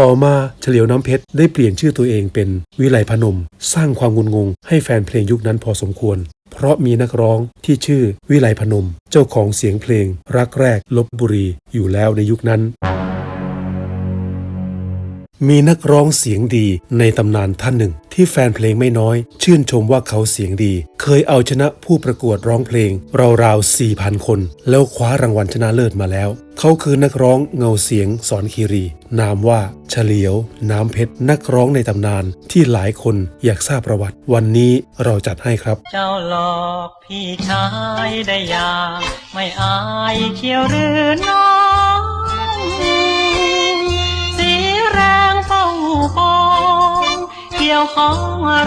ต่อมาเฉลียวน้ำเพชรได้เปลี่ยนชื่อตัวเองเป็นวิไลพนม สร้างความงุนงงให้แฟนเพลงยุคนั้นพอสมควร เพราะมีนักร้องที่ชื่อวิไลพนม เจ้าของเสียงเพลงรักแรกลบบุรีอยู่แล้วในยุคนั้น มีนักร้องเสียงดีในตำนานท่านหนึ่ง ที่แฟนเพลงไม่น้อย ชื่นชมว่าเขาเสียงดี เคยเอาชนะผู้ประกวดร้องเพลง ราวๆ4,000 คน แล้วคว้ารางวัลชนะเลิศมาแล้ว เขาคือนักร้องเงาเสียงสอนคีรี นามว่าเฉลียว น้ำเพชร นักร้องในตำนานที่หลายคนอยากทราบประวัติ วันนี้เราจัดให้ครับ เจ้าหลอกพี่ชายได้ยาไม่อายเขียวหรือน้อง ยวขอ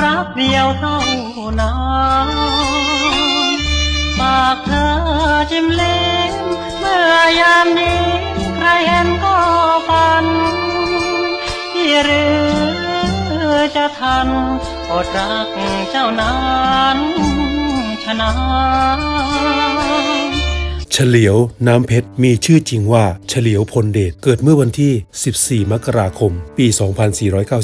รักเดียวเท่านั้นปากเธอจิ้มเล่มเมื่อยามนี้ใครเห็นก็ฝันที่หรือจะทันอดรักเจ้านั้นชนะ เฉลียวน้ำเพชรมีชื่อจริงว่าเฉลียวพลเดชเกิดเมื่อวันที่ 14 มกราคม ปี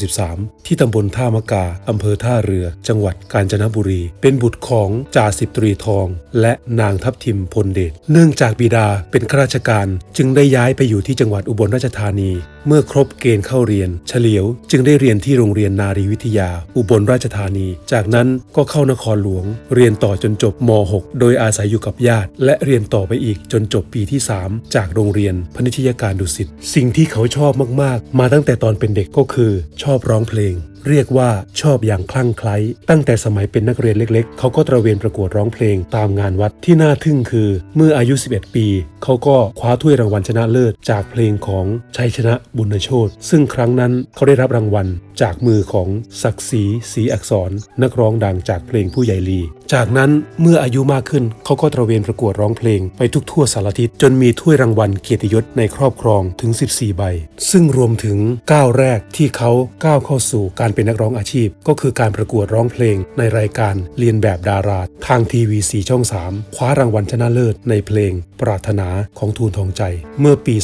2493 ที่ตำบลท่ามะกาอำเภอท่าเรือ จังหวัดกาญจนบุรี เป็นบุตรของจ่าสิบตรีทอง และนางทัพทิมพลเดชเนื่องจากบิดาเป็นข้าราชการ จึงได้ย้ายไปอยู่ที่จังหวัดอุบลราชธานี เมื่อครบเกณฑ์เข้าเรียน เฉลียวจึงได้เรียนที่โรงเรียนนารีวิทยา อุบลราชธานี จากนั้นก็เข้านครหลวง เรียนต่อจนจบม .6 โดยอาศัยอยู่กับญาติ และเรียนต่อไปอีกจนจบปีที่ 3 จากโรงเรียนพนิชยการดุสิตสิ่งที่เขาชอบมากๆ มาตั้งแต่ตอนเป็นเด็กก็คือชอบร้องเพลง เรียกว่าชอบอย่างคลั่งไคล้ตั้งแต่สมัยเป็นนักเรียนเล็ก ๆ เขาก็ตระเวนประกวดร้องเพลงตามงานวัดที่น่าทึ่งคือ เมื่ออายุ 11 ปี เขาก็คว้าถ้วยรางวัลชนะเลิศ จากเพลงของชัยชนะบุญโชตซึ่งครั้งนั้นเขาได้รับรางวัล จากมือของศักดิ์ศรีศรีอักษร นักร้องดังจากเพลงผู้ใหญ่ลี จากนั้นเมื่ออายุมากขึ้น เขาก็ตระเวนประกวดร้องเพลงไปทุกทั่วสารทิศจนมีถ้วยรางวัลเกียรติยศในครอบครองถึง 14 ใบ ซึ่งรวมถึงก้าวแรกที่เขาก้าวเข้าสู่การเป็นนักร้องอาชีพ ก็คือการประกวดร้องเพลงในรายการเรียนแบบดาราทางทีวีสีช่อง 3 คว้ารางวัลชนะเลิศในเพลง ปรารถนาของทูลทองใจ เมื่อปี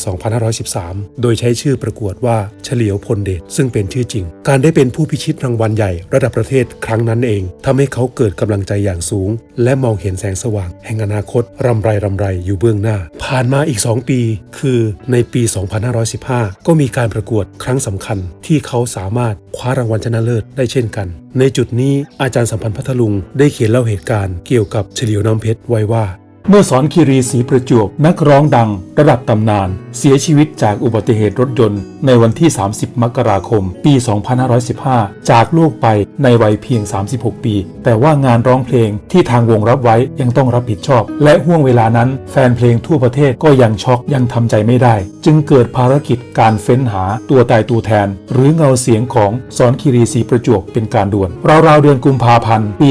2513 โดยใช้ชื่อประกวดว่าเฉลียวพลเดชซึ่งเป็นชื่อจริง การได้เป็นผู้พิชิตรางวัลใหญ่ ระดับประเทศครั้งนั้นเองทำให้เขาเกิดกำลังใจอย่างสูง และมองเห็นแสงสว่าง แห่งอนาคตรำไรรำไรอยู่เบื้องหน้า ผ่านมาอีก 2 ปี คือในปี 2515 ก็มีการประกวดครั้งสำคัญที่เขาสามารถคว้ารางวัลชนะเลิศได้เช่นกัน ในจุดนี้อาจารย์สัมพันธ์พัทลุงได้เขียนเล่าเหตุการณ์เกี่ยวกับเฉลียวน้ำเพชรไว้ว่า เมื่อสอนคีรีศรีประจวบนักร้องดังระดับตำนาน เสียชีวิตจากอุบัติเหตุรถยนต์ ในวันที่ 30 มกราคม ปี 2515 จากโลกไปในวัยเพียง 36 ปี แต่ว่างานร้องเพลงที่ทางวงรับไว้ยังต้องรับผิดชอบ และห่วงเวลานั้นแฟนเพลงทั่วประเทศก็ยังช็อกยังทำใจไม่ได้ จึงเกิดภารกิจการเฟ้นหาตัวตายตัวแทน หรือเงาเสียงของสอนคีรีศรีประจวบเป็นการด่วนราวๆเดือนกุมภาพันธ์ปี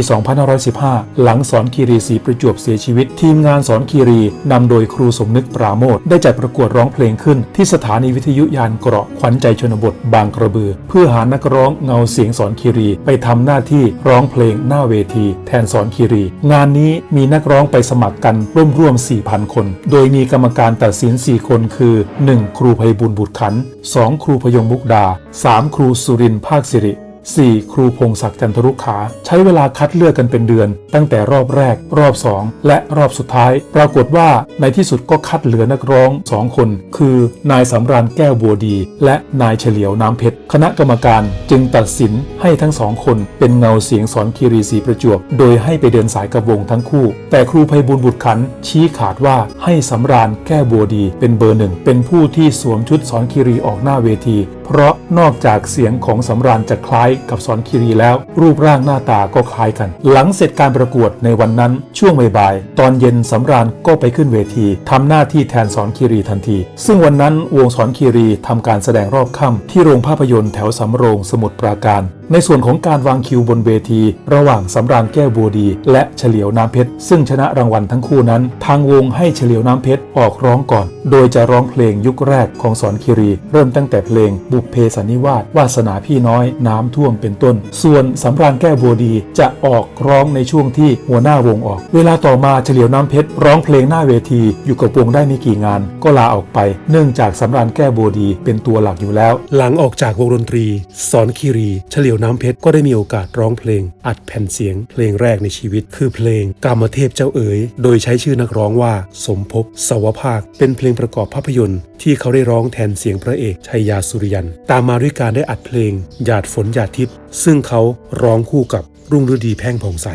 2515 หลังสอนคีรีศรีประจวบเสียชีวิตทีมงานสอนคีรีนำโดยครูสมนึกปราโมทได้จัดประกวดร้องเพลงขึ้น ที่สถานีวิทยุยานเกราะขวัญใจชนบทบางกระบือ เพื่อหานักร้องเงาเสียงสอนคีรีไปทำหน้าที่ร้องเพลงหน้าเวที แทนสอนคีรี งานนี้มีนักร้องไปสมัครกันร่วมร่วม 4,000 คน โดยมีกรรมการตัดสิน 4 คนคือ 1. ครูไพบุญบุตรขัน 2. ครูพยงมุกดา 3. ครูสุรินภาคสิริ 4. ครูพงศักดิ์จันทรุขา ใช้เวลาคัดเลือกกันเป็นเดือน ตั้งแต่รอบแรก รอบ 2 และรอบสุดท้าย ปรากฏว่าในที่สุดก็คัดเหลือนักร้อง 2 คน คือนายสำราญแก้วบัวดี และนายเฉลียวน้ำเพชรคณะกรรมการจึงตัดสินให้ทั้งสองคนเป็นเงาเสียงสอนคีรีศรีประจวบ โดยให้ไปเดินสายกับวงทั้งคู่ แต่ครูไพบุญบุตรขัน ชี้ขาดว่าให้สำราญแก้วบัวดี เป็นเบอร์หนึ่งเป็นผู้ที่สวมชุดสอนคีรีออกหน้าเวทีเพราะนอกจากเสียงของสำราญจะคล้ายกับสอนคีรีแล้ว รูปร่างหน้าตาก็คล้ายกัน หลังเสร็จการประกวดในวันนั้นช่วงบ่ายๆตอนเย็นสำราญก็ไปขึ้นเวทีทำหน้าที่แทนสอนคีรีทันที ซึ่งวันนั้นวงสอนคีรีทำการแสดงรอบค่ำที่โรงภาพยนตร์แถวสำโรงสมุทรปราการ ในส่วนของการวางคิวบนเวที ระหว่างสำราญแก้วบัวดี และเฉลียวน้ำเพชรซึ่งชนะรางวัลทั้งคู่นั้น ทางวงให้เฉลียวน้ำเพชรออกร้องก่อน โดยจะร้องเพลงยุคแรกของสอนคิรี เริ่มตั้งแต่เพลง บุพเพสันนิวาสวาสนาพี่น้อยน้ำท่วมเป็นต้น ส่วนสำราญแก้วบัวดีจะออกร้องในช่วงที่หัวหน้าวงออก เวลาต่อมาเฉลียวน้ำเพชรร้องเพลงหน้าเวที อยู่กับวงได้ไม่กี่งาน ก็ลาออกไป เนื่องจากสำราญแก้วบัวดี เป็นตัวหลักอยู่แล้ว หลังออกจากวงดนตรี สอนคีรีเฉลียวน้ำเพชรก็ได้มีโอกาสร้องเพลง อัดแผ่นเสียง เพลงแรกในชีวิต คือเพลงกามเทพเจ้าเอ๋ย โดยใช้ชื่อนักร้องว่า สมภพสวภาค เป็นเพลงประกอบภาพยนตร์ ที่เขาได้ร้องแทนเสียงพระเอกชัยยาสุริยัน ตามมาด้วยการได้อัดเพลง หยาดฝนหยาดทิพย์ซึ่งเขาร้องคู่กับรุ่งฤดีแพ่งผ่องใส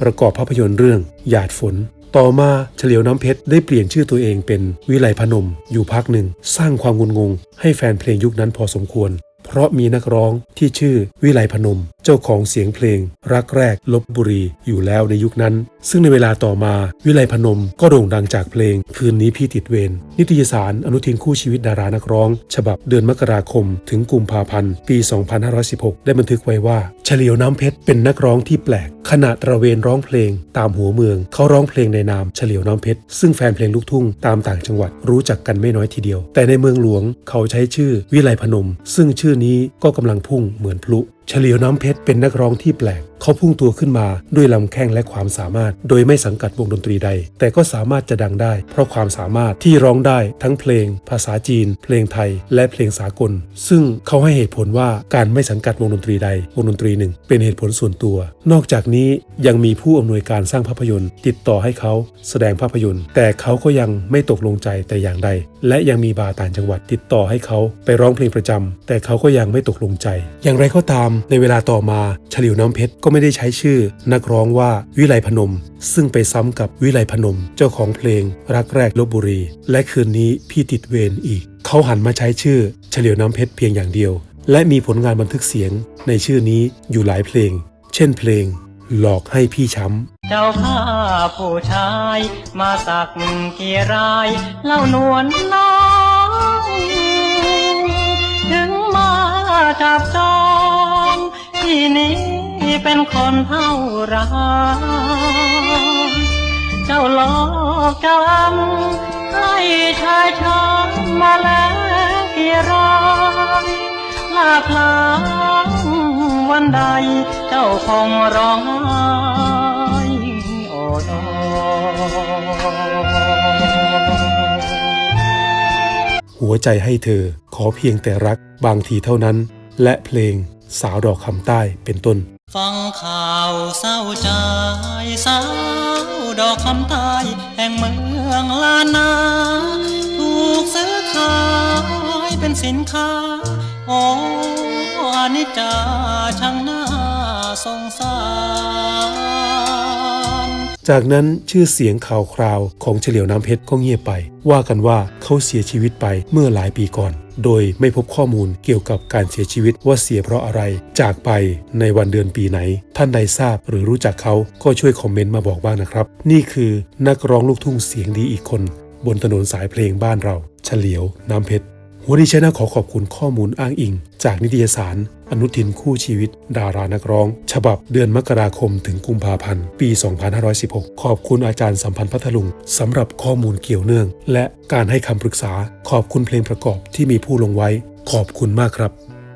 ประกอบภาพยนตร์เรื่อง หยาดฝนต่อมาเฉลียวน้ำเพชรได้เปลี่ยนชื่อตัวเองเป็นวิไลพนม อยู่พักหนึ่ง สร้างความงุนงง ให้แฟนเพลงยุคนั้นพอสมควร เพราะมีนักร้องที่ชื่อวิไลพนม เจ้าของเสียงเพลง รักแรกลบบุรีอยู่แล้วในยุคนั้น ซึ่งในเวลาต่อมาวิไลพนมก็โด่งดังจากเพลง คืนนี้พี่ติดเวรนิตยสารอนุทินคู่ชีวิตดารานักร้อง ฉบับเดือนมกราคม ถึงกุมภาพันธ์ ปี 2516 ได้บันทึกไว้ว่า เฉลียวน้ำเพชรเป็นนักร้องที่แปลก ขณะตระเวนร้องเพลง ตามหัวเมือง เขาร้องเพลงในนามเฉลียวน้ำเพชรซึ่งแฟนเพลงลูกทุ่งตามต่างจังหวัดรู้จักกันไม่น้อยทีเดียว แต่ในเมืองหลวงเขาใช้ชื่อวิไลพนม ซึ่งชื่อนี้ก็กำลังพุ่งเหมือนพลุ เฉลียวน้ำเพชรเป็นนักร้องที่แปลกเขาพุ่งตัวขึ้นมาด้วยลำแข้งและความสามารถ โดยไม่สังกัดวงดนตรีใด แต่ก็สามารถจะดังได้ เพราะความสามารถที่ร้องได้ทั้งเพลง ภาษาจีน เพลงไทย และเพลงสากล ซึ่งเขาให้เหตุผลว่าการไม่สังกัดวงดนตรีใด วงดนตรีหนึ่ง เป็นเหตุผลส่วนตัว นอกจากนี้ยังมีผู้อำนวยการสร้างภาพยนตร์ ติดต่อให้เขาแสดงภาพยนตร์ แต่เขาก็ยังไม่ตกลงใจแต่อย่างใด และยังมีบาร์ต่างจังหวัดติดต่อให้เขาไปร้องเพลงประจำแต่เขาก็ยังไม่ตกลงใจ อย่างไรก็ตามในเวลาต่อมาเฉลียวน้ำเพชรก็ไม่ได้ใช้ชื่อนักร้องว่าวิไลพนม ซึ่งไปซ้ำกับวิไลพนม เจ้าของเพลงรักแรกลบบุรี และคืนนี้พี่ติดเวรอีก เขาหันมาใช้ชื่อเฉลียวน้ำเพชรเพียงอย่างเดียว และมีผลงานบันทึกเสียงในชื่อนี้อยู่หลายเพลง เช่นเพลง หลอกให้พี่ช้ำ เจ้าข้าผู้ชายมาสักกี่รายเล่านวลน้องถึงมาจับจองที่นี้ เป็นคนเท่าไรเจ้าหลอกเจ้าอำให้ชายชายมาแล้วกี่รายลาพลางวันใดเจ้าคงร้องไห้โอดโอหัวใจให้เธอขอเพียงแต่รักบางทีเท่านั้น และเพลงสาวดอกคำใต้เป็นต้น ฟังข่าวเศร้าใจสาวดอกคำใตายแห่งเมืองลานา ถูกซื้อขายเป็นสินค้า โอ้อานิจจาช่างน่าสงสาร จากนั้นชื่อเสียงข่าวคราวของเฉลียวน้ำเพชรก็เงียบไป ว่ากันว่าเขาเสียชีวิตไปเมื่อหลายปีก่อน โดยไม่พบข้อมูลเกี่ยวกับการเสียชีวิตว่าเสียเพราะอะไร จากไปในวันเดือนปีไหน ท่านใดทราบหรือรู้จักเขาก็ช่วยคอมเมนต์มาบอกบ้างนะครับ นี่คือนักร้องลูกทุ่งเสียงดีอีกคน บนถนนสายเพลงบ้านเรา เฉลียวน้ำเพชร วันนี้ชนะขอขอบคุณข้อมูลอ้างอิง จากนิตยสาร อนุทินคู่ชีวิต ดารานักร้อง ฉบับเดือนมกราคมถึงกุมภาพันธ์ ปี 2516 ขอบคุณอาจารย์สัมพันธ์พัทลุงสำหรับข้อมูลเกี่ยวเนื่อง และการให้คำปรึกษา ขอบคุณเพลงประกอบที่มีผู้ลงไว้ ขอบคุณมากครับ